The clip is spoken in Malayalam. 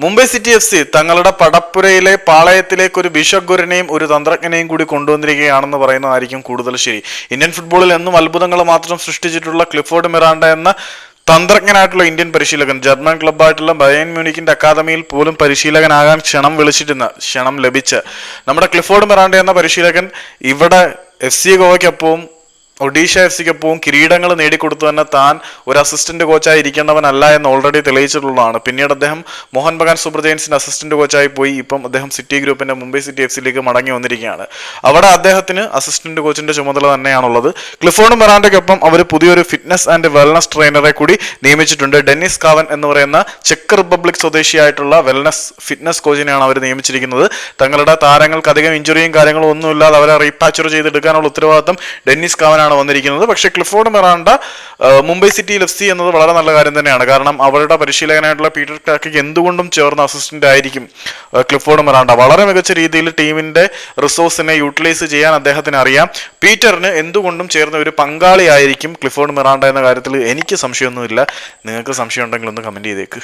മുംബൈ സിറ്റി എഫ് സി തങ്ങളുടെ പടപ്പുരയിലെ പാളയത്തിലേക്ക് ഒരു ബിഷഗുരനെയും ഒരു തന്ത്രജ്ഞനെയും കൂടി കൊണ്ടുവന്നിരിക്കുകയാണെന്ന് പറയുന്നതായിരിക്കും കൂടുതൽ ശരി. ഇന്ത്യൻ ഫുട്ബോളിൽ എന്നും അത്ഭുതങ്ങൾ മാത്രം സൃഷ്ടിച്ചിട്ടുള്ള ക്ലിഫോർഡ് മിറാണ്ട എന്ന തന്ത്രജ്ഞനായിട്ടുള്ള ഇന്ത്യൻ പരിശീലകൻ ജർമ്മൻ ക്ലബ്ബായിട്ടുള്ള ബയൻ മ്യൂണിക്കിന്റെ അക്കാദമിയിൽ പോലും പരിശീലകനാകാൻ ക്ഷണം വിളിച്ചിരുന്ന ക്ഷണം ലഭിച്ച് നമ്മുടെ ക്ലിഫോർഡ് മിറാണ്ട എന്ന പരിശീലകൻ ഇവിടെ എഫ് സി ഗോവയ്ക്കൊപ്പവും ഒഡീഷ എഫ് സിക്കൊപ്പവും കിരീടങ്ങൾ നേടിക്കൊടുത്തു തന്നെ താൻ ഒരു അസിസ്റ്റന്റ് കോച്ചായി ഇരിക്കേണ്ടവനല്ല എന്ന് ഓൾറെഡി തെളിയിച്ചിട്ടുള്ളതാണ്. പിന്നീട് അദ്ദേഹം മോഹൻ ബഗാൻ സൂപ്പർ ജയൻസിന്റെ അസിസ്റ്റന്റ് കോച്ചായി പോയി. ഇപ്പം അദ്ദേഹം സിറ്റി ഗ്രൂപ്പിന്റെ മുംബൈ സിറ്റി എഫ് സിയിലേക്ക് മടങ്ങി വന്നിരിക്കുകയാണ്. അവിടെ അദ്ദേഹത്തിന് അസിസ്റ്റന്റ് കോച്ചിന്റെ ചുമതല തന്നെയാണുള്ളത്. ക്ലിഫോർഡ് മെറാൻഡയ്ക്കൊപ്പം അവർ പുതിയൊരു ഫിറ്റ്നസ് ആൻഡ് വെൽനസ് ട്രെയിനറെ കൂടി നിയമിച്ചിട്ടുണ്ട്. ഡെന്നിസ് കാവൻ എന്ന് പറയുന്ന ചെക്ക് റിപ്പബ്ലിക് സ്വദേശിയായിട്ടുള്ള വെൽനസ് ഫിറ്റ്നസ് കോച്ചിനെയാണ് അവർ നിയമിച്ചിരിക്കുന്നത്. തങ്ങളുടെ താരങ്ങൾക്ക് അധികം ഇഞ്ചുറിയും കാര്യങ്ങളും ഒന്നുമില്ലാതെ അവരെ റീപാച്ചർ ചെയ്തെടുക്കാനുള്ള ഉത്തരവാദിത്തം ഡെന്നിസ് കാവനാണ്. വന്നിരിക്കുന്നത്. പക്ഷേ Clifford Miranda Mumbai city F C എന്നത് വളരെ നല്ല കാര്യം തന്നെയാണ്. കാരണം അവരുടെ പരിശീലകനായിട്ടുള്ള പീറ്റർ ക്ലാക്കിക്ക് എന്തുകൊണ്ടും ചേർന്ന അസിസ്റ്റന്റ് ആയിരിക്കും ക്ലിഫോർഡ് മെറാണ്ട. വളരെ മികച്ച രീതിയിൽ ടീമിന്റെ റിസോഴ്സിനെ യൂട്ടിലൈസ് ചെയ്യാൻ അദ്ദേഹത്തിന് അറിയാം. പീറ്ററിന് എന്തുകൊണ്ടും ചേർന്ന ഒരു പങ്കാളിയായിരിക്കും ക്ലിഫോർഡ് മെറാണ്ട എന്ന കാര്യത്തിൽ എനിക്ക് സംശയമൊന്നുമില്ല. നിങ്ങൾക്ക് സംശയം ഉണ്ടെങ്കിൽ ഒന്ന് കമന്റ് ചെയ്തേക്ക്.